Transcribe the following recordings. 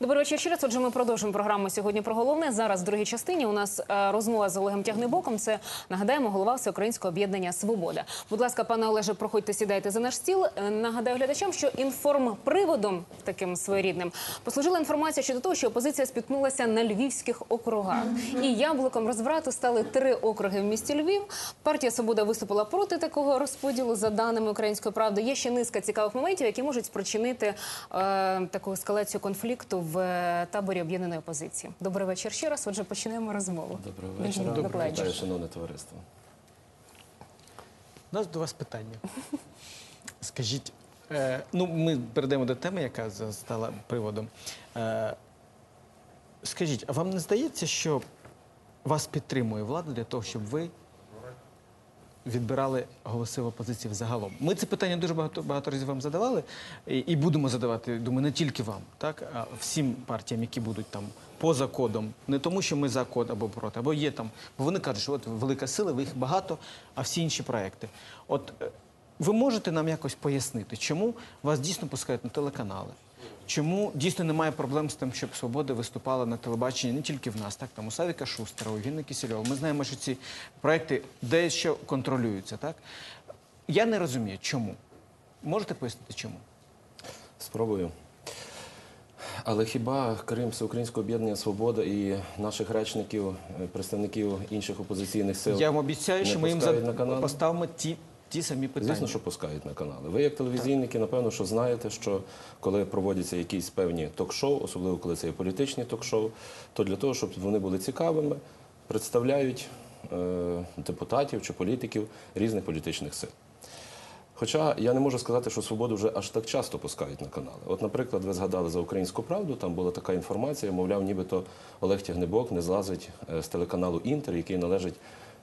Добрий вечір ще раз. Отже, ми продовжуємо програму сьогодні про головне. Зараз в другій частині у нас е, розмова з Олегом Тягнебоком. Це нагадаємо голова Всеукраїнського об'єднання Свобода. Будь ласка, пане Олеже, проходьте, сідайте за наш стіл. Е, Нагадаю глядачам, що інформприводом таким своєрідним послужила інформація щодо того, що опозиція спіткнулася на львівських округах. І яблуком розврату стали три округи в місті Львів. Партія Свобода виступила проти такого розподілу за даними української правди. Є ще низка цікавих моментів, які можуть спричинити е, таку ескалацію конфлікту в е, таборі об'єднаної опозиції. Добрий вечір ще раз. Отже, починаємо розмову. Дуже вечора. докладніше. Вітаю, шановне товариство. У нас до вас питання. Скажіть, е, ну ми перейдемо до теми, яка стала приводом. Е, скажіть, а вам не здається, що вас підтримує влада для того, щоб ви відбирали голоси в опозиції взагалом? Ми це питання дуже багато, багато разів вам задавали і, і будемо задавати, думаю, не тільки вам, так, а всім партіям, які будуть там поза кодом. Не тому, що ми за код або проти, або є там. Бо вони кажуть, що от велика сила, ви їх багато, а всі інші проекти. От е, ви можете нам якось пояснити, чому вас дійсно пускають на телеканали? Чому дійсно немає проблем з тим, щоб свобода виступала на телебаченні не тільки в нас, так там у Савіка Шустера, у Вінни Кісельова. Ми знаємо, що ці проекти дещо контролюються, так? Я не розумію, чому. Можете пояснити, чому? Спробую. Але хіба Крим Всеукраїнського об'єднання Свобода і наших речників, е, представників інших опозиційних сил Я вам обіцяю, що ми їм за... поставимо ті, ті самі питання. Звісно, що пускають на канали. Ви, як телевізійники, напевно, що знаєте, що коли проводяться якісь певні ток-шоу, особливо коли це є політичні ток-шоу, то для того, щоб вони були цікавими, представляють е, депутатів чи політиків різних політичних сил. Хоча я не можу сказати, що свободу вже аж так часто пускають на канали. От, наприклад, ви згадали за українську правду, там була така інформація, мовляв, нібито Олег Тягнебок не злазить е, з телеканалу Інтер, який належить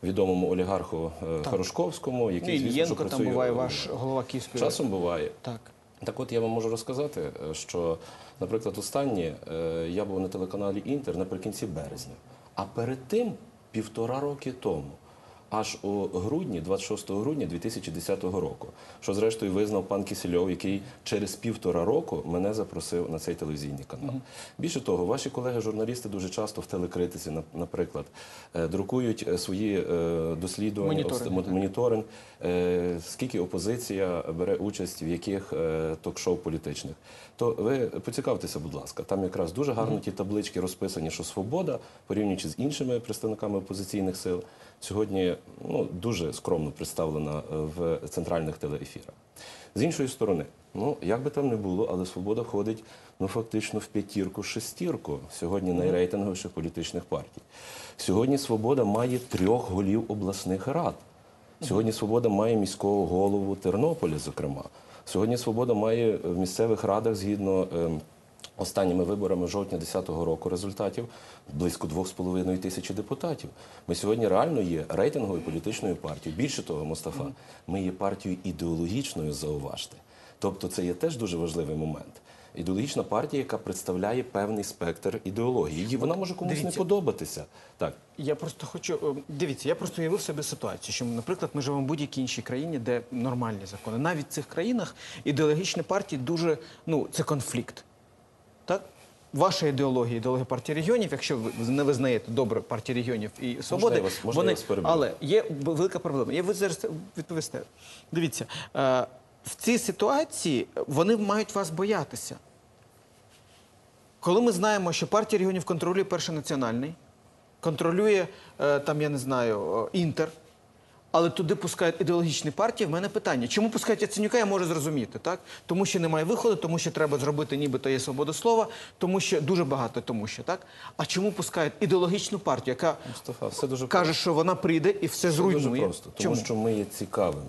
відомому олігарху е, Хорошковському, Ну, який звісно, що Ільєнко там буває ваш голова Київської часом буває. Так. Так от я вам можу розказати, е, що, наприклад, останнє е, я був на телеканалі Інтер наприкінці березня, а перед тим півтора роки тому. Аж у грудні, 26 грудня 2010 року, що зрештою визнав пан Кисельов, який через півтора року мене запросив на цей телевізійний канал. Більше того, ваші колеги-журналісти дуже часто в телекритиці, на- наприклад, е, друкують е, свої е, дослідження, Моніторинги, моніторинг, е, скільки опозиція бере участь в яких ток-шоу політичних. То ви поцікавтеся, будь ласка, там якраз дуже гарно ті таблички розписані, що свобода, порівнюючи з іншими представниками опозиційних сил, сьогодні ну, дуже скромно представлена е, в центральних телеефірах. З іншої сторони, ну як би там не було, але свобода входить ну фактично в п'ятірку, шестірку сьогодні найрейтинговіших політичних партій. Сьогодні свобода має трьох голів обласних рад. Сьогодні Свобода має міського голову Тернополя, зокрема. Сьогодні Свобода має в місцевих радах згідно. Останніми виборами жовтня 2010 року результатів близько 2,5 тисячі депутатів. Ми сьогодні реально є рейтинговою політичною партією. Більше того, Мустафа, ми є партією ідеологічною, зауважте. Тобто це є теж дуже важливий момент. Ідеологічна партія, яка представляє певний спектр ідеології. Її вона може комусь не подобатися. Так, Я просто хочу е, дивіться, я просто уявив собі ситуацію, що, наприклад, ми живемо в будь-якій іншій країні, де нормальні закони. Навіть в цих країнах ідеологічні партії дуже ну це конфлікт. Так? Ваша ідеологія, ідеологія партії регіонів, якщо ви не визнаєте добре партії регіонів і свободи, я вас- можна вони я вас переб'ю? але є велика проблема. Я ви зараз відповісте. Дивіться, е, в цій ситуації вони мають вас боятися. Коли ми знаємо, що партія регіонів контролює перший національний, контролює е, там, я не знаю, е, інтер, але туди пускають ідеологічні партії. В мене питання: чому пускають Яценюка, я можу зрозуміти, так? Тому що немає виходу, тому що треба зробити, нібито є свобода слова, тому що дуже багато тому, що так. А чому пускають ідеологічну партію, яка Мустафа, все дуже каже, що вона прийде і все Це зруйнує? дуже просто, тому чому? що ми є цікавими.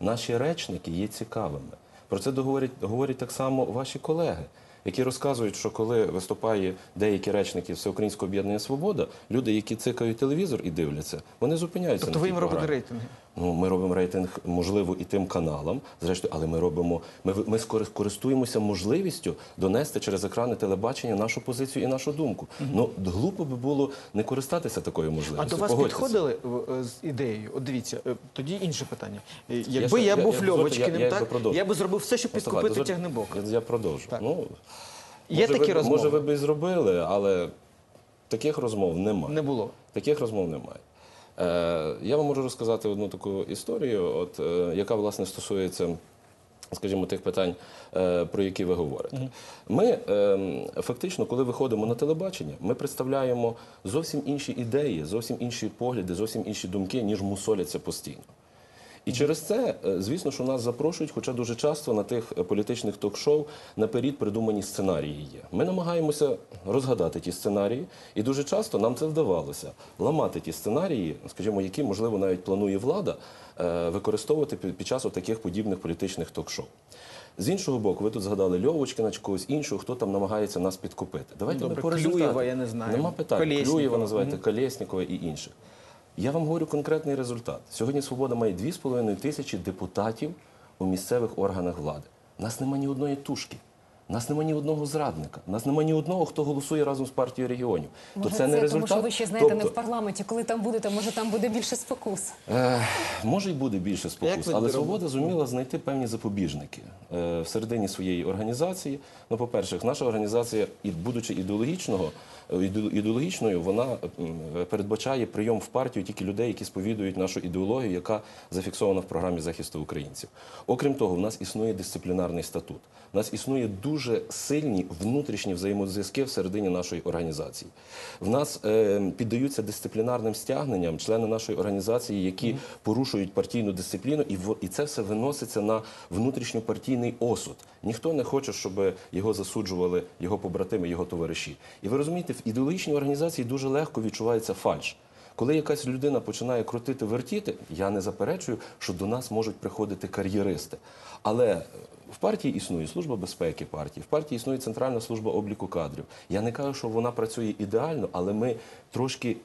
Наші речники є цікавими. Про це договорять, говорять так само ваші колеги, які розказують, що коли виступає деякі речники Всеукраїнського об'єднання Свобода, люди, які цикають телевізор і дивляться, вони зупиняються. Тобто на ви їм робите рейтинги? Ну, ми робимо рейтинг, можливо, і тим каналам, зрештою, але ми робимо. Ми, ми користуємося можливістю донести через екрани телебачення нашу позицію і нашу думку. Ну глупо би було не користатися такою можливістю. А до вас Погодьтеся. підходили е, з ідеєю? От дивіться, е, тоді інше питання. Е, Якби ж- я, я- був я- Льовочкиним, я- я так, продовжу. я би зробив все, щоб підкупити дозволь- тягнебок. Я, я продовжу. Так. Ну, Є може, такі ви, розмови? Може, ви б і зробили, але таких розмов немає. Не було. Таких розмов немає. Е, я вам можу розказати одну таку історію, от, е, яка власне стосується. Скажімо, тих питань, е, про які ви говорите. Ми фактично, коли виходимо на телебачення, ми представляємо зовсім інші ідеї, зовсім інші погляди, зовсім інші думки, ніж мусоляться постійно. І через це, е, звісно, що нас запрошують, хоча дуже часто на тих е, політичних ток-шоу наперед придумані сценарії є. Ми намагаємося розгадати ті сценарії, і дуже часто нам це вдавалося ламати ті сценарії, скажімо, які можливо навіть планує влада е, використовувати під час таких подібних політичних ток-шоу. З іншого боку, ви тут згадали Льовочкина чи когось іншого, хто там намагається нас підкупити. Давайте Добре, ми по Клюєва, я не знаю. Нема питань. Колєснікова. Клюєва називаєте, Колєснікова і інших. Я вам говорю конкретний результат. Сьогодні Свобода має 2,5 тисячі депутатів у місцевих органах влади. У нас немає ні одної тушки. У нас немає ні одного зрадника. У нас немає ні одного, хто голосує разом з партією регіонів. Може, То це не результат. тому, що ви ще знаєте не Тобто, в парламенті. Коли там будете, може там буде більше спокус. Е, може й буде більше спокус, але свобода зуміла знайти певні запобіжники е, всередині своєї організації. Ну, по-перше, наша організація, і будучи ідеологічного, іде- ідеологічною, вона передбачає прийом в партію тільки людей, які сповідують нашу ідеологію, яка зафіксована в програмі захисту українців. Окрім того, в нас існує дисциплінарний статут. У нас існує дуже сильні внутрішні взаємозв'язки всередині нашої організації. В нас е, піддаються дисциплінарним стягненням члени нашої організації, які порушують партійну дисципліну, і, в- і це все виноситься на внутрішньопартійний осуд. Ніхто не хоче, щоб його засуджували його побратими, його товариші. І ви розумієте, ідеологічній організації дуже легко відчувається фальш. Коли якась людина починає крутити, вертіти, я не заперечую, що до нас можуть приходити кар'єристи. Але е, в партії існує служба безпеки партії, в партії існує центральна служба обліку кадрів. Я не кажу, що вона працює ідеально, але ми трошки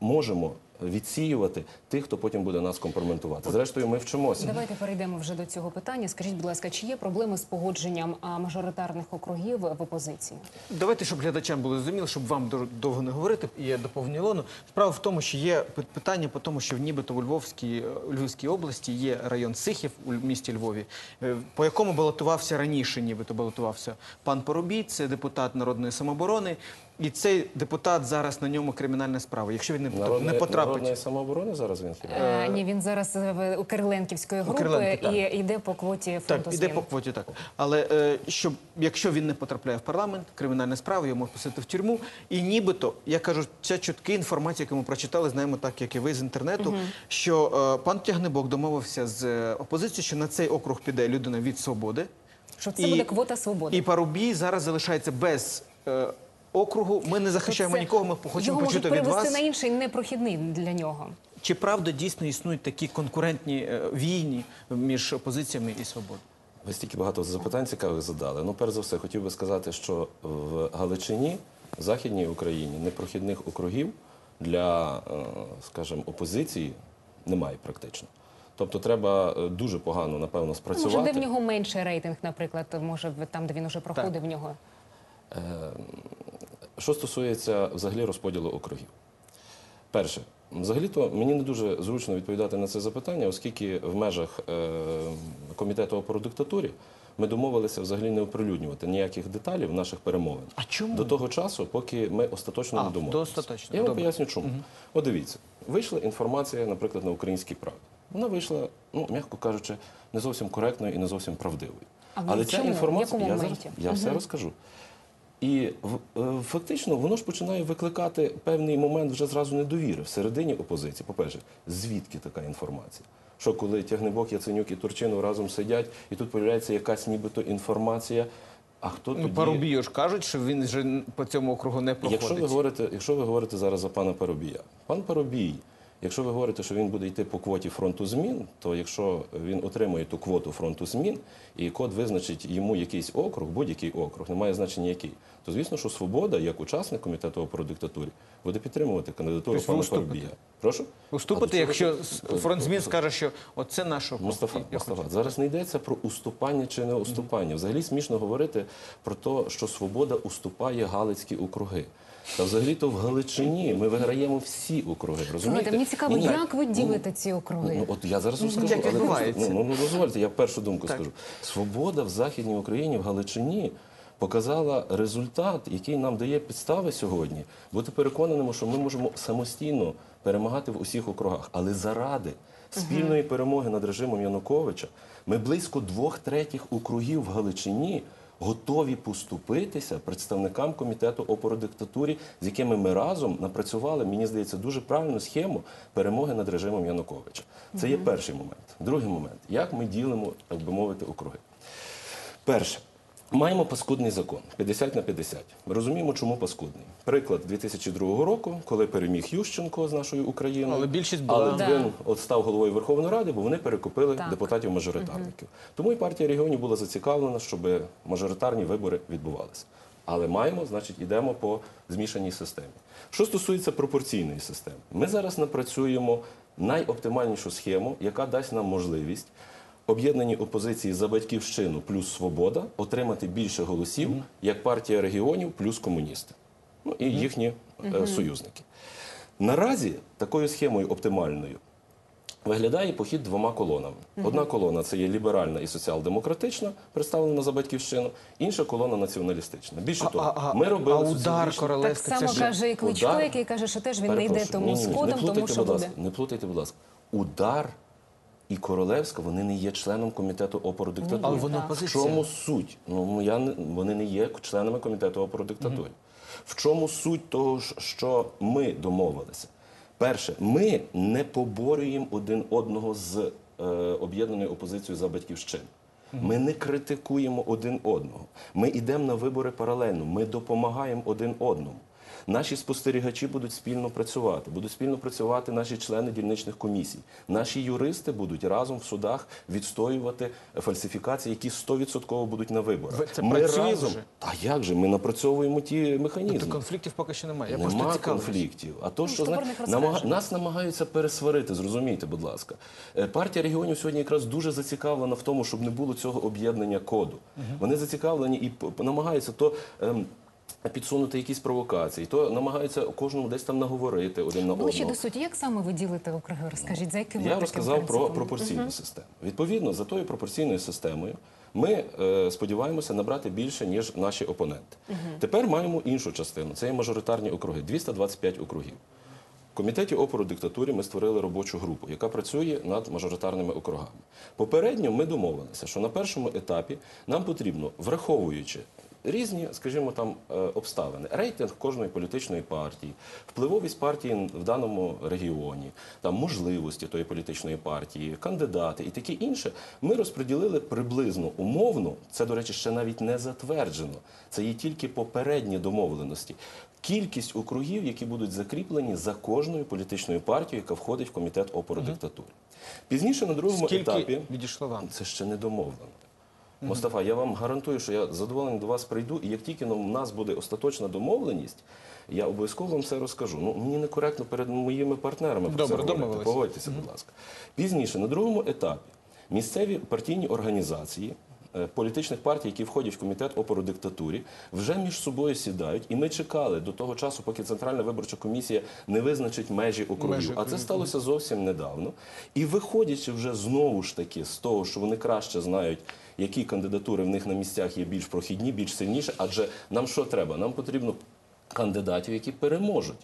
можемо відсіювати тих, хто потім буде нас компрометувати. Зрештою, ми вчимося. Давайте перейдемо вже до цього питання. Скажіть, будь ласка, чи є проблеми з погодженням мажоритарних округів в опозиції? Давайте, щоб глядачам було зрозуміло, щоб вам довго не говорити, я доповню Ілону. Справа в тому, що є питання по тому, що нібито у Львовській, у Львівській області є район Сихів у місті Львові, е, по якому балотувався раніше, нібито балотувався пан Поробій, це депутат Народної самооборони. І цей депутат зараз на ньому кримінальна справа. Якщо він не, потра- Народної, не потрапить. Народної самооборони зараз він хіба? Е, ні, він зараз в- у Кириленківської групи Кириленки, так. і йде по квоті фронту Так, іде по квоті, так. Але е, щоб, якщо він не потрапляє в парламент, кримінальна справа, його можуть посадити в тюрму. І нібито, я кажу, ця чутки інформація, яку ми прочитали, знаємо так, як і ви з інтернету, що е, пан Тягнебок домовився з е, опозицією, що на цей округ піде людина від свободи. Що це І- буде квота свободи. І Парубій зараз залишається без е, округу. Ми не захищаємо Це- нікого, ми хочемо Його можуть почути від перевести вас. на інший непрохідний для нього. Чи правда дійсно існують такі конкурентні е, війни між опозиціями і свободою? Ви стільки багато запитань цікавих задали. Ну, перш за все, хотів би сказати, що в Галичині, в Західній Україні, непрохідних округів для, е, скажімо, опозиції немає практично. Тобто треба е, дуже погано, напевно, Може, спрацювати. де в нього менший рейтинг, наприклад, може там, де він уже проходив в нього. Що стосується взагалі розподілу округів. Перше, взагалі-то мені не дуже зручно відповідати на це запитання, оскільки в межах е, комітету по диктатурі ми домовилися взагалі не оприлюднювати ніяких деталів наших перемовин. А чому? До того часу, поки ми остаточно А, не домовилися. Я вам Добре. поясню, чому. От дивіться, вийшла інформація, наприклад, на українській правді. Вона вийшла, ну, м'яко кажучи, не зовсім коректною і не зовсім правдивою. А Але ця інформація, я, зараз, я все розкажу. І е, фактично воно ж починає викликати певний момент вже зразу недовіри всередині опозиції. По-перше, звідки така інформація? Що коли Тягнебок, Яценюк і Турчинов разом сидять, і тут появляється якась нібито інформація. А хто Ну, тоді? Парубію ж кажуть, що він вже по цьому округу не проходить. Якщо ви говорите, якщо ви говорите зараз за пана Парубія, пан Парубій, якщо ви говорите, що він буде йти по квоті фронту змін, то якщо він отримує ту квоту фронту змін, і код визначить йому якийсь округ, будь-який округ, немає значення який, то звісно, що свобода, як учасник комітету про диктатурі, буде підтримувати кандидатуру Тобто пана? Парубія. Прошу Уступити, якщо фронт змін скаже, що оце наш округ. Мустафа, Мустафа, зараз не йдеться про уступання чи не уступання. Взагалі смішно говорити про те, що свобода уступає Галицькі округи. Та взагалі то в Галичині ми виграємо всі округи. Розумієте? Мені цікаво, Ні-ні. як ви Ну, ділите ці округи? Ну, от я зараз розкажу. як але відбувається? Ну, ну, ну, дозвольте, я першу думку скажу. Свобода в Західній Україні, в Галичині показала результат, який нам дає підстави сьогодні бути переконаними, що ми можемо самостійно перемагати в усіх округах. Але заради спільної перемоги над режимом Януковича ми близько двох третіх округів в Галичині готові поступитися представникам комітету опородиктатурі, з якими ми разом напрацювали, мені здається, дуже правильну схему перемоги над режимом Януковича. Це є перший момент. Другий момент, як ми ділимо, так би мовити, округи. Перше. Маємо паскудний закон 50 на 50. Ми розуміємо, чому паскудний. Приклад 2002 року, коли переміг Ющенко з нашою Україною. Але більшість була- Але Да. він от став головою Верховної Ради, бо вони перекупили депутатів-мажоритарників. Тому і партія регіонів була зацікавлена, щоб мажоритарні вибори відбувалися. Але маємо, значить, йдемо по змішаній системі. Що стосується пропорційної системи, ми зараз напрацюємо найоптимальнішу схему, яка дасть нам можливість об'єднаній опозиції за батьківщину плюс свобода отримати більше голосів, як партія регіонів плюс комуністи. Ну і їхні е, союзники. Наразі такою схемою оптимальною виглядає похід двома колонами. Одна колона це є ліберальна і соціал-демократична, представлена за батьківщину, інша колона націоналістична. Більше А, того, а, ми робили а удар соціологічні- Так само це каже і Кличко, Удар. який каже, що теж він не йде тому Ні-ні-ні, сходом, не тому що будь буде. ласка, Не плутайте, будь ласка. Удар і Королевська вони не є членом комітету опору диктатури. Але вони Так. В чому суть? Ну я не вони не є членами комітету опору диктатурі. В чому суть того, що ми домовилися? Перше, ми не поборюємо один одного з е, об'єднаною опозицією за батьківщину. Ми не критикуємо один одного. Ми йдемо на вибори паралельно. Ми допомагаємо один одному. Наші спостерігачі будуть спільно працювати, будуть спільно працювати наші члени дільничних комісій. Наші юристи будуть разом в судах відстоювати фальсифікації, які 100% будуть на виборах. Це ми разом. вже? А як же? Ми напрацьовуємо ті механізми. Тобто конфліктів поки що немає. Я Нема конфліктів. А то, що Стопорник зна... намага... нас намагаються пересварити, зрозумійте, будь ласка. Е, Партія регіонів сьогодні якраз дуже зацікавлена в тому, щоб не було цього об'єднання коду. Вони зацікавлені і намагаються то. Ем... Підсунути якісь провокації, то намагаються кожному десь там наговорити один на Ближче до суті, як саме ви ділите округи? Розкажіть, за яким Я розказав про пропорційну систему. Відповідно, за тою пропорційною системою ми е, сподіваємося набрати більше, ніж наші опоненти. Тепер маємо іншу частину. Це є мажоритарні округи, 225 округів. В комітеті опору диктатурі ми створили робочу групу, яка працює над мажоритарними округами. Попередньо ми домовилися, що на першому етапі нам потрібно, враховуючи різні, скажімо, там е, обставини, рейтинг кожної політичної партії, впливовість партії в даному регіоні, там можливості тої політичної партії, кандидати і таке інше. Ми розподілили приблизно умовно. Це, до речі, ще навіть не затверджено. Це є тільки попередні домовленості. Кількість округів, які будуть закріплені за кожною політичною партією, яка входить в комітет опору диктатури. Пізніше на другому Скільки етапі відійшло вам? це ще не домовлено. Мустафа, я вам гарантую, що я задоволений до вас прийду, і як тільки у нас буде остаточна домовленість, я обов'язково вам це розкажу. Ну мені некоректно перед моїми партнерами про Добре, це говорити. Погодьтеся, будь ласка. Пізніше, на другому етапі, місцеві партійні організації. Е, Політичних партій, які входять в комітет опору диктатурі, вже між собою сідають, і ми чекали до того часу, поки Центральна виборча комісія не визначить межі округів. А це сталося зовсім недавно. І виходячи вже знову ж таки з того, що вони краще знають, які кандидатури в них на місцях є більш прохідні, більш сильніші, адже нам що треба? Нам потрібно. Кандидатів, які переможуть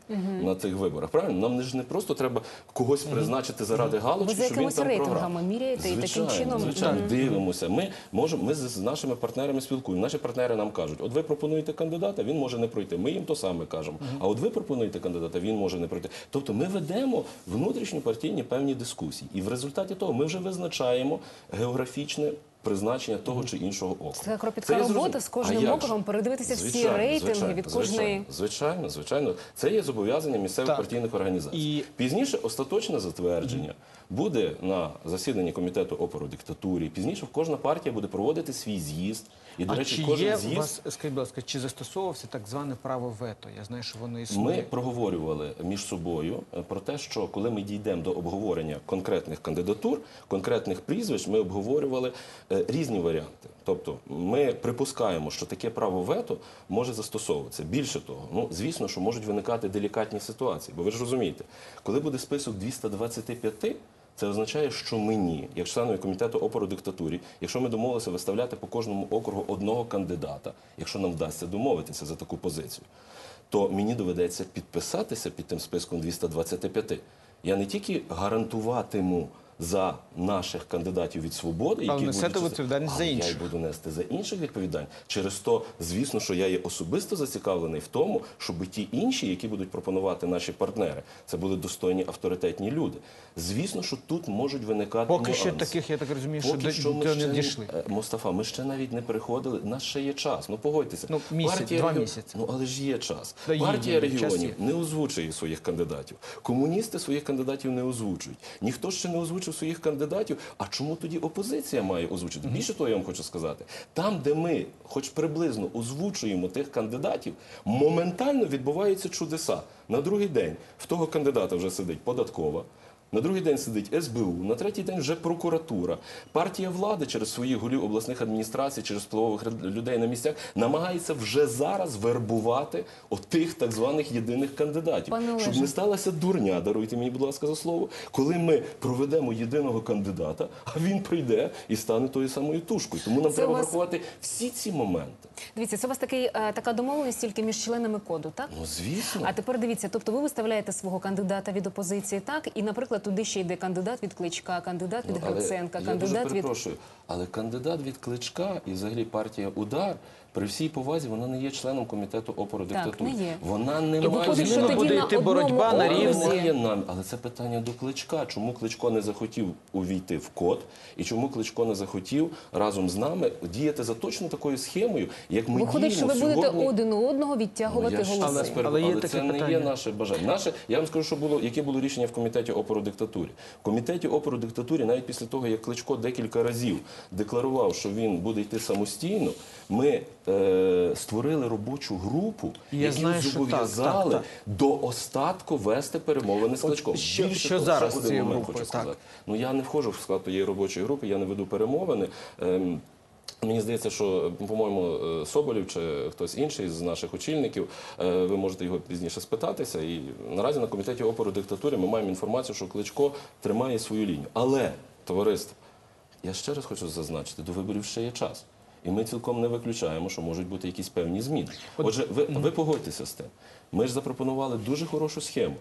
на цих виборах, правильно? Нам ж не просто треба когось призначити заради галочки, Ви за щоб він там програв. міряєте і таким Звичайно, чином- звичайно, Мгм. дивимося. Ми можемо, ми з, нашими партнерами спілкуємо. Наші партнери нам кажуть: от ви пропонуєте кандидата, він може не пройти. Ми їм то саме кажемо. А от ви пропонуєте кандидата, він може не пройти. Тобто ми ведемо внутрішньопартійні певні дискусії, і в результаті того ми вже визначаємо географічне. Призначення того чи іншого округу. Це кропітка робота з кожним округом, передивитися всі Звичайно, рейтинги звичайно, від кожної- Звичайно, звичайно, звичайно. Це є зобов'язання місцевих Так. партійних організацій. І- Пізніше остаточне затвердження буде на засіданні комітету опору диктатурі. Пізніше кожна партія буде проводити свій з'їзд. І, до а речі, чи кожен є у вас, скажіть, будь ласка, чи застосовувався так зване право вето? Я знаю, що воно існує. Ми проговорювали між собою е, про те, що коли ми дійдемо до обговорення конкретних кандидатур, конкретних прізвищ, ми обговорювали е, різні варіанти. Тобто, ми припускаємо, що таке право вето може застосовуватися. Більше того, ну звісно, що можуть виникати делікатні ситуації, бо ви ж розумієте, коли буде список 225, Це означає, що мені, як членові комітету опору диктатурі, якщо ми домовилися виставляти по кожному округу одного кандидата, якщо нам вдасться домовитися за таку позицію, то мені доведеться підписатися під тим списком 225. Я не тільки гарантуватиму за наших кандидатів від свободи, які несете будуть- відповідальність за інших. Я й буду нести за інших відповідальність. Через то, звісно, що я є особисто зацікавлений в тому, щоб ті інші, які будуть пропонувати наші партнери, це були достойні авторитетні люди. Звісно, що тут можуть виникати Поки що таких, я так розумію, що Поки до, що ми ще не дійшли. Е, Мустафа, ми ще навіть не переходили. У нас ще є час. Ну погодьтеся. Ну, місяць, два регіон- місяці. Ну але ж є час. Є, Партія є, регіонів є. не озвучує своїх кандидатів. Комуністи своїх кандидатів не озвучують. Ніхто ще не озвучив своїх кандидатів. А чому тоді опозиція має озвучити? Більше того, я вам хочу сказати, там, де ми, хоч приблизно, озвучуємо тих кандидатів, моментально відбуваються чудеса. На другий день в того кандидата вже сидить податкова. На другий день сидить СБУ, на третій день вже прокуратура. Партія влади через своїх голів обласних адміністрацій, через впливових людей на місцях намагається вже зараз вербувати отих так званих єдиних кандидатів, Пане щоб не сталася дурня. Даруйте мені, будь ласка, за слово, коли ми проведемо єдиного кандидата, а він прийде і стане тою самою тушкою. Тому нам Це треба вас- врахувати всі ці моменти. Дивіться, це у вас такий, е, така домовленість тільки між членами коду, так? Ну звісно. А тепер дивіться, тобто ви виставляєте свого кандидата від опозиції, так? І, наприклад, туди ще йде кандидат від Кличка, кандидат від Ну, Гриценка, я кандидат дуже від перепрошую, але кандидат від кличка і взагалі партія Удар. При всій повазі вона не є членом комітету опору Так, диктатури. не є. Вона не І має виходить, що Зміну тоді буде на йти одному боротьба на рівні. нам, але це питання до кличка. Чому кличко не захотів увійти в код, і чому кличко не захотів разом з нами діяти за точно такою схемою, як ми Виходить, що діємо ви будете сьогодні. один у одного відтягувати Ну, я ж голоси. спереду, Але є таке це не є наше бажання. Наше, я вам скажу, що було, яке було рішення в комітеті опору диктатурі. В комітеті опору диктатурі, навіть після того, як Кличко декілька разів декларував, що він буде йти самостійно, ми створили робочу групу, Я які знаю, що так, зобов'язали так, до остатку вести перемовини з Кличком. що- Більше що того, зараз один цією момент хочу Так. сказати. Ну я не входжу в склад тієї робочої групи, я не веду перемовини. Ем, Мені здається, що, по-моєму, е, Соболів чи хтось інший з наших очільників, е, ви можете його пізніше спитатися. І наразі на комітеті опору диктатури ми маємо інформацію, що Кличко тримає свою лінію. Але, товариство, я ще раз хочу зазначити, до виборів ще є час. І ми цілком не виключаємо, що можуть бути якісь певні зміни. Отже, ви, ви погодьтеся з тим. Ми ж запропонували дуже хорошу схему.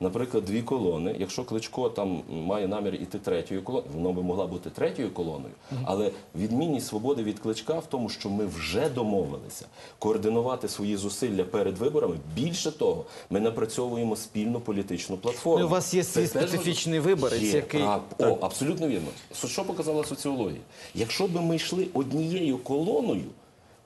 Наприклад, дві колони. Якщо Кличко там має намір іти третьою колоною, воно би могла бути третьою колоною. Але відмінність свободи від кличка в тому, що ми вже домовилися координувати свої зусилля перед виборами. Більше того, ми напрацьовуємо спільну політичну платформу. Ну, у вас є свій специфічний виборець, який- О, абсолютно вірно. Що показала соціологія? Якщо б ми йшли однією колоною,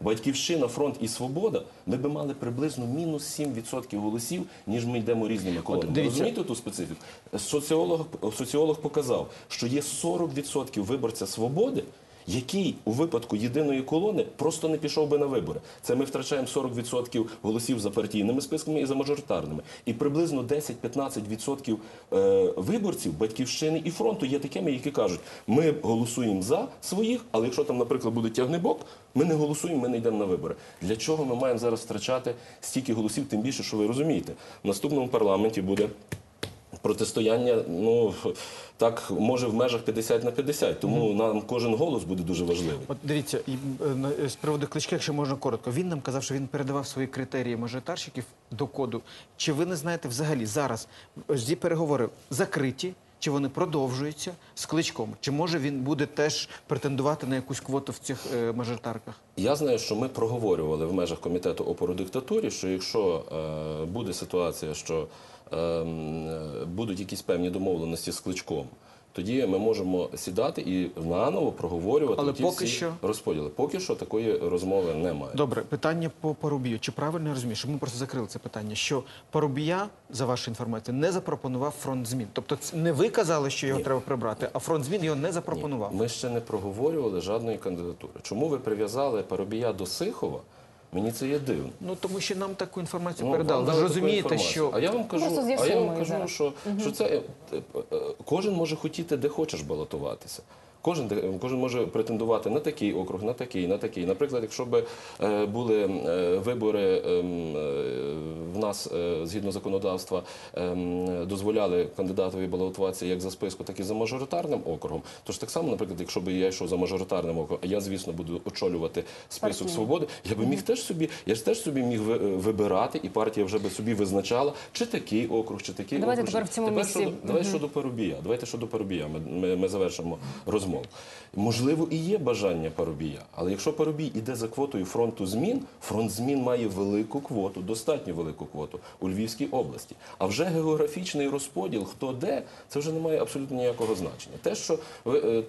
Батьківщина, фронт і свобода, ми би мали приблизно мінус 7% голосів, ніж ми йдемо різними колами. Розумієте ту специфіку? Соціолог, соціолог показав, що є 40% виборця свободи, який у випадку єдиної колони просто не пішов би на вибори. Це ми втрачаємо 40% голосів за партійними списками і за мажоритарними. І приблизно 10-15% е, виборців батьківщини і фронту є такими, які кажуть, ми голосуємо за своїх, але якщо там, наприклад, буде тягнебок, ми не голосуємо, ми не йдемо на вибори. Для чого ми маємо зараз втрачати стільки голосів? Тим більше, що ви розумієте, в наступному парламенті буде протистояння, ну так може в межах 50 на 50, тому нам кожен голос буде дуже важливий. От дивіться, і, е, на- з приводу кличка, якщо можна коротко, він нам казав, що він передавав свої критерії мажоритарщиків до коду. Чи ви не знаєте взагалі зараз ось ці переговори закриті? Чи вони продовжуються з кличком? Чи може він буде теж претендувати на якусь квоту в цих е, мажоритарках? Я знаю, що ми проговорювали в межах комітету опору диктатурі, що якщо е, буде ситуація, що е, е, будуть якісь певні домовленості з кличком. Тоді ми можемо сідати і наново проговорювати Але ті поки всі що? розподіли. Поки що такої розмови немає. Добре, питання по Парубію. Чи правильно я розумію, що ми просто закрили це питання? Що Парубія, за вашу інформацію, не запропонував фронт змін. Тобто, це не ви казали, що його треба прибрати, а фронт змін його не запропонував. Ми ще не проговорювали жодної кандидатури. Чому ви прив'язали Парубія до Сихова? Мені це є дивно. Ну тому що нам таку інформацію Ну, передали. Ви ж розумієте, що а я вам кажу, а я вам кажу, зараз. що, що це е, е, кожен може хотіти, де хочеш балотуватися. Кожен, кожен може претендувати на такий округ, на такий, на такий. Наприклад, якщо б е, були е, вибори ем, е, в нас. згідно законодавства ем, дозволяли кандидатові балотуватися як за списку, так і за мажоритарним округом. Тож так само, наприклад, якщо б я йшов за мажоритарним округом, а я, звісно, буду очолювати список Партійний. свободи, я би міг теж собі, я ж теж собі міг вибирати, і партія вже би собі визначала, чи такий округ, чи такий Давайте округ. тепер в цьому Тепер місці- щодо- Давай щодо Парубія. Давайте щодо Парубія. Ми, ми, ми завершимо розмову. Можливо, і є бажання Парубія, але якщо Парубій іде за квотою фронту змін, фронт змін має велику квоту, достатньо велику квоту у Львівській області. А вже географічний розподіл, хто де, це вже не має абсолютно ніякого значення. Те, що ви е,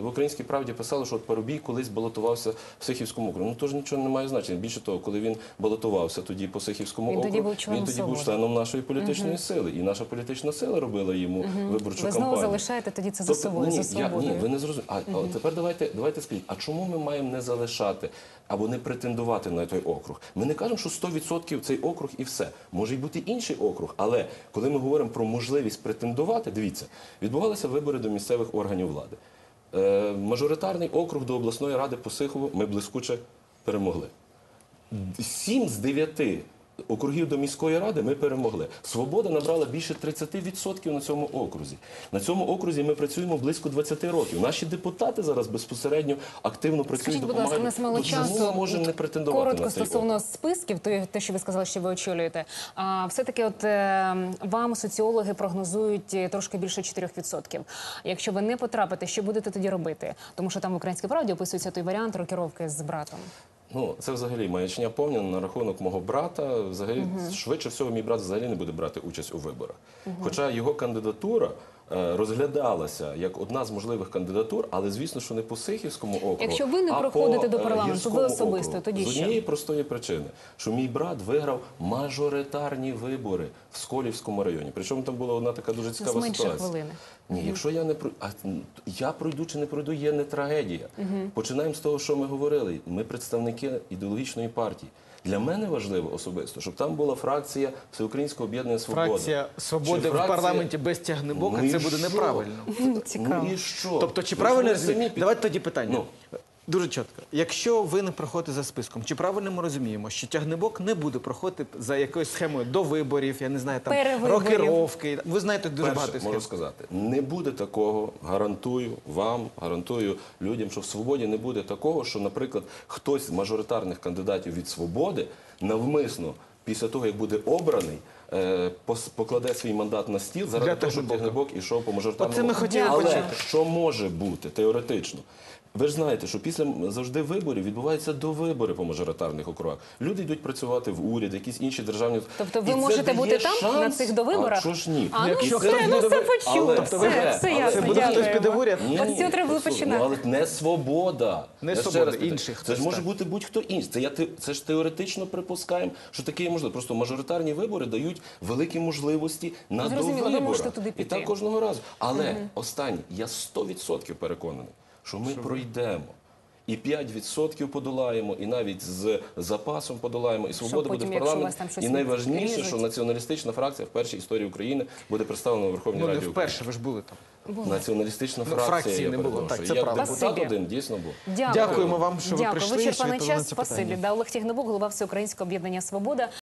в українській правді писали, що от Парубій колись балотувався в Сихівському округу. Ну то ж нічого не має значення. Більше того, коли він балотувався тоді по Сихівському Він округу, членом він тоді був членом нашої політичної сили, і наша політична сила робила йому виборчу Ви знову кампанію. залишаєте тоді це за Тобто, ні, за я, ні, ви не зрозуміли. А, а тепер давайте, давайте скажіть, а чому ми маємо не залишати або не претендувати на той округ? Ми не кажемо, що 100% цей округ і все. Може й бути інший округ, але коли ми говоримо про можливість претендувати, дивіться, відбувалися вибори до місцевих органів влади. Е, мажоритарний округ до обласної ради по Сихову ми блискуче перемогли. Сім з дев'яти округів до міської ради ми перемогли. Свобода набрала більше 30% на цьому окрузі. На цьому окрузі ми працюємо близько 20 років. Наші депутати зараз безпосередньо активно працюють. Скажіть, будь ласка, у нас мало. Часу. Можемо не претендувати Коротко на цей стосовно списків, то те, що ви сказали, що ви очолюєте. А все-таки, от е, вам соціологи прогнозують е, трошки більше 4%. Якщо ви не потрапите, що будете тоді робити? Тому що там в українській правді описується той варіант рокіровки з братом. Ну, це взагалі маячня повна на рахунок мого брата. Взагалі, швидше всього, мій брат взагалі не буде брати участь у виборах. Хоча його кандидатура розглядалася як одна з можливих кандидатур, але звісно, що не по Сихівському округу. Якщо ви не а проходите до е, парламенту, ви особисто, округу. тоді з що? однієї простої причини, що мій брат виграв мажоритарні вибори в Сколівському районі. Причому там була одна така дуже цікава менше ситуація. хвилини. Ні, якщо я не пройду, а я пройду чи не пройду, є не трагедія. Починаємо з того, що ми говорили. Ми представники ідеологічної партії. Для мене важливо особисто, щоб там була фракція Всеукраїнського об'єднання Свобода. Фракція свободи Чи в фракція- парламенті без тягнебока Ну це буде що? неправильно. Цікаво. Ну і що? Тобто, чи Ви правильно розумієте? Давайте тоді питання. Ну. Дуже чітко. Якщо ви не проходите за списком, чи правильно ми розуміємо, що тягнебок не буде проходити за якоюсь схемою до виборів, я не знаю, там рокировки. Ви знаєте дуже багато схем. можу сказати, не буде такого, гарантую вам, гарантую людям, що в свободі не буде такого, що, наприклад, хтось з мажоритарних кандидатів від свободи навмисно після того, як буде обраний. е, Покладе свій мандат на стіл заради того, щоб Тягнебок ішов по мажоритарному. Оце ми хотіли Але почути. що може бути теоретично? Ви ж знаєте, що після завжди виборів відбуваються довибори по мажоритарних округах. Люди йдуть працювати в уряд, якісь інші державні. Тобто ви І це можете дає бути там, шанс. на цих довиборах? А що ж ні? А, ну Якщо все, хтось ну буде все ви- почули. Але Тобто все, все але ясно. Це буде хтось дякуємо. під уряд? Ні, От ні, з цього треба послухай, починати. Ну, але не свобода. Не Я ще свобода, раз питаю. інший Це хтось, ж може так. бути будь-хто інший. Це, я, те- це ж теоретично припускаємо, що таке є можливо. Просто мажоритарні вибори дають великі можливості на Зрозуміло, ви можете туди І піти. так кожного разу. Але останнє, я 100% переконаний, що ми пройдемо. І 5% подолаємо, і навіть з запасом подолаємо, і свобода буде в парламенті. там І найважніше, відріжуть. що націоналістична фракція в першій історії України буде представлена у Верховній Ну Раді. України. вперше, ви ж були там. Націоналістична Ну, фракція, фракції я не було, так, це Як правда. депутат Спасибі. один дійсно був. Дякую. Дякуємо вам, що ви прийшли, Вичерпаний на час. Спасибі. Да, Олег Тягнебок, голова Всеукраїнського об'єднання Свобода.